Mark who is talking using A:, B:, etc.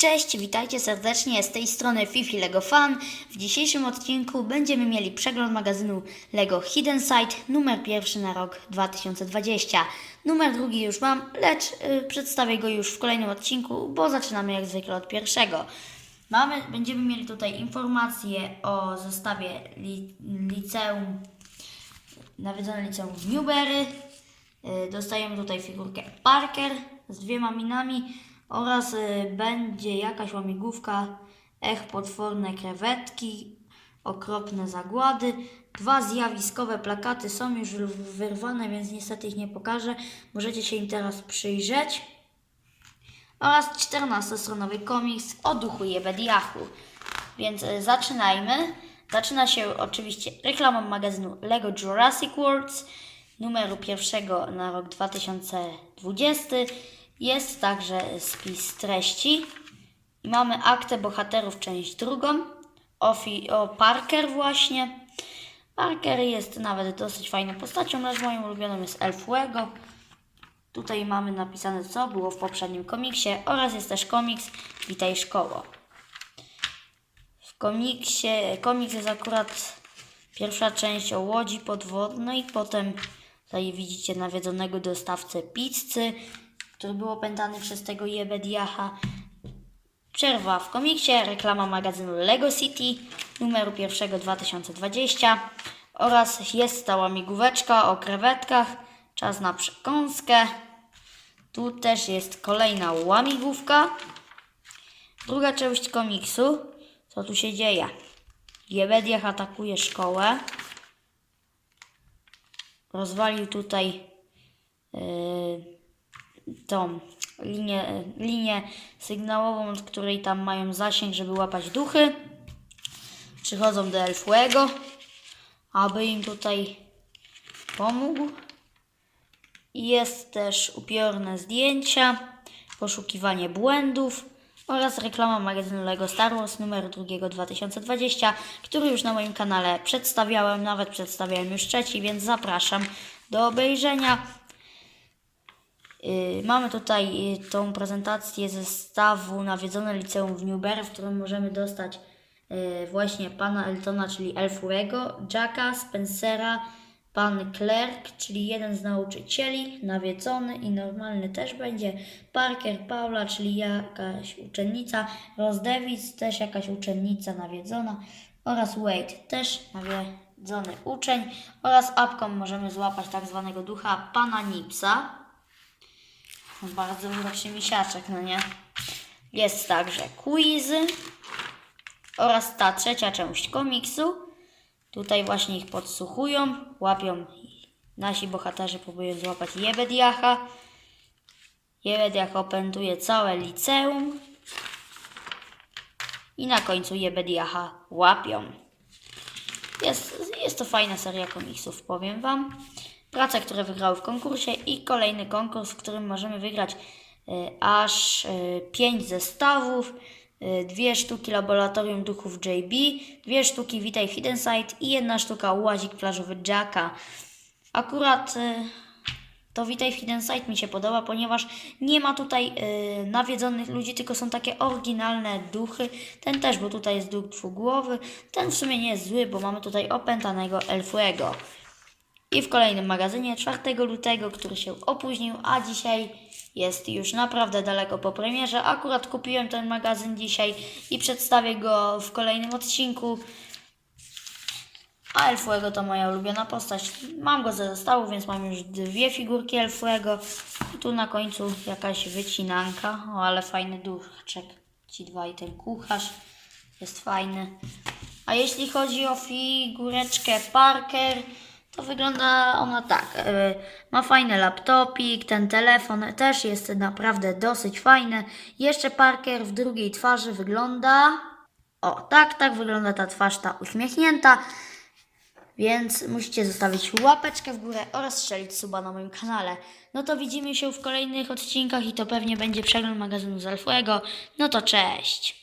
A: Cześć, witajcie serdecznie z tej strony Fifi Lego Fan. W dzisiejszym odcinku będziemy mieli przegląd magazynu Lego Hidden Site numer pierwszy na rok 2020. Numer drugi już mam, lecz y, przedstawię go już w kolejnym odcinku, bo zaczynamy jak zwykle od pierwszego. Mamy, będziemy mieli tutaj informacje o zestawie li, liceum, nawiedzone liceum w Newberry. Y, Dostajemy tutaj figurkę Parker z dwiema minami oraz y, będzie jakaś łamigłówka Ech potworne krewetki, okropne zagłady. Dwa zjawiskowe plakaty są już wy- wyrwane, więc niestety ich nie pokażę. Możecie się im teraz przyjrzeć. Oraz 14-stronowy komiks o duchu Jebediachu. Więc y, zaczynajmy. Zaczyna się oczywiście reklamą magazynu Lego Jurassic World numeru pierwszego na rok 2020. Jest także spis treści. I mamy aktę bohaterów, część drugą. O, o Parker właśnie. Parker jest nawet dosyć fajną postacią, lecz moją ulubioną jest Elfwego. Tutaj mamy napisane, co było w poprzednim komiksie oraz jest też komiks Witaj Szkoło. W komiksie, komiks jest akurat pierwsza część o łodzi podwodnej, potem tutaj widzicie nawiedzonego dostawcę pizzy, który był opętany przez tego Jebediacha. Przerwa w komiksie, reklama magazynu Lego City numeru pierwszego 2020 oraz jest ta łamigłóweczka o krewetkach, czas na przekąskę. Tu też jest kolejna łamigłówka. Druga część komiksu. Co tu się dzieje? Jebediach atakuje szkołę. Rozwalił tutaj yy, tą linię, linię sygnałową, od której tam mają zasięg, żeby łapać duchy. Przychodzą do Elfłego, aby im tutaj pomógł. Jest też upiorne zdjęcia, poszukiwanie błędów oraz reklama magazynu LEGO Star Wars numer 2 2020, który już na moim kanale przedstawiałem, nawet przedstawiałem już trzeci, więc zapraszam do obejrzenia. Yy, Mamy tutaj yy, tą prezentację zestawu Nawiedzone Liceum w Newberry, w którym możemy dostać yy, właśnie pana Eltona, czyli Elfurego, Jacka, Spencera, pan Clerk, czyli jeden z nauczycieli, nawiedzony i normalny też będzie, Parker, Paula, czyli jakaś uczennica, Davis, też jakaś uczennica nawiedzona oraz Wade, też nawiedzony uczeń oraz apką możemy złapać tak zwanego ducha pana Nipsa. Bardzo uroczy misiaczek, no nie? Jest także quizy oraz ta trzecia część komiksu. Tutaj właśnie ich podsłuchują, łapią nasi bohaterzy próbują złapać Jebediacha. Jebediach opętuje całe liceum. I na końcu Jebediacha łapią. Jest, jest to fajna seria komiksów, powiem Wam. Prace, które wygrały w konkursie i kolejny konkurs, w którym możemy wygrać y, aż 5 zestawów, y, dwie sztuki Laboratorium Duchów JB, dwie sztuki Witaj Hidden Site i jedna sztuka Łazik Plażowy Jacka. Akurat to Witaj Hidden Site mi się podoba, ponieważ nie ma tutaj nawiedzonych ludzi, tylko są takie oryginalne duchy. Ten też, bo tutaj jest duch dwugłowy. Ten w sumie nie jest zły, bo mamy tutaj opętanego Elfuego. I w kolejnym magazynie 4 lutego, który się opóźnił, a dzisiaj jest już naprawdę daleko po premierze. Akurat kupiłem ten magazyn dzisiaj i przedstawię go w kolejnym odcinku. A Elfuego to moja ulubiona postać. Mam go ze zestawu, więc mam już dwie figurki Elfuego. I tu na końcu jakaś wycinanka. O, ale fajny duszczek. Ci dwaj, ten kucharz jest fajny. A jeśli chodzi o figureczkę Parker, to wygląda ona tak. e, Ma fajny laptopik, ten telefon też jest naprawdę dosyć fajny. Jeszcze Parker w drugiej twarzy wygląda. O, tak, tak wygląda ta twarz, ta uśmiechnięta. Więc musicie zostawić łapeczkę w górę oraz strzelić suba na moim kanale. No to widzimy się w kolejnych odcinkach i to pewnie będzie przegląd magazynu z Elfłego. No to cześć!